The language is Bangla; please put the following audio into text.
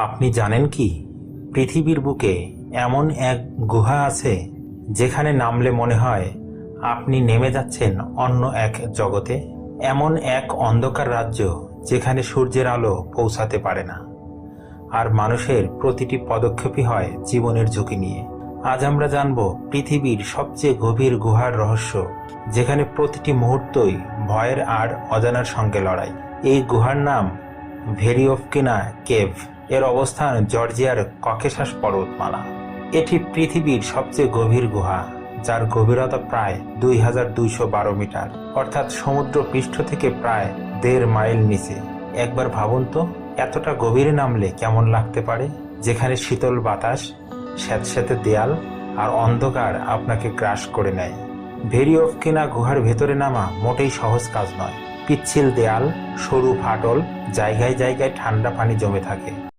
আপনি জানেন কি? পৃথিবীর বুকে এমন এক গুহা আছে যেখানে নামলে মনে হয় আপনি নেমে যাচ্ছেন অন্য এক জগতে। এমন এক অন্ধকার রাজ্য যেখানে সূর্যের আলো পৌঁছাতে পারে না। আর মানুষের প্রতিটি পদক্ষেপই হয় জীবনের ঝুঁকি নিয়ে। আজ আমরা জানব পৃথিবীর সবচেয়ে গভীর গুহার রহস্য, যেখানে প্রতিটি মুহূর্তই ভয়ের আর অজানার সঙ্গে লড়াই। এই গুহার নাম ভেরিওফকিনা কেভ। এর অবস্থান জর্জিয়ার ককেশাস পর্বতমালা। এটি পৃথিবীর সবচেয়ে গভীর গুহা, যার গভীরতা প্রায় দুই হাজার দুইশো বারো মিটার, অর্থাৎ সমুদ্র পৃষ্ঠ থেকে প্রায় দেড় মাইল নিচে। একবার ভাবুন তো, এতটা গভীরে নামলে কেমন লাগতে পারে? যেখানে শীতল বাতাস, স্যাঁতস্যাঁতে দেয়াল আর অন্ধকার আপনাকে গ্রাস করে নেয়। ভেরি অফ কিনা গুহার ভেতরে নামা মোটেই সহজ কাজ নয়। পিচ্ছিল দেয়াল, সরু ফাটল, জায়গায় জায়গায় ঠান্ডা পানি জমে থাকে।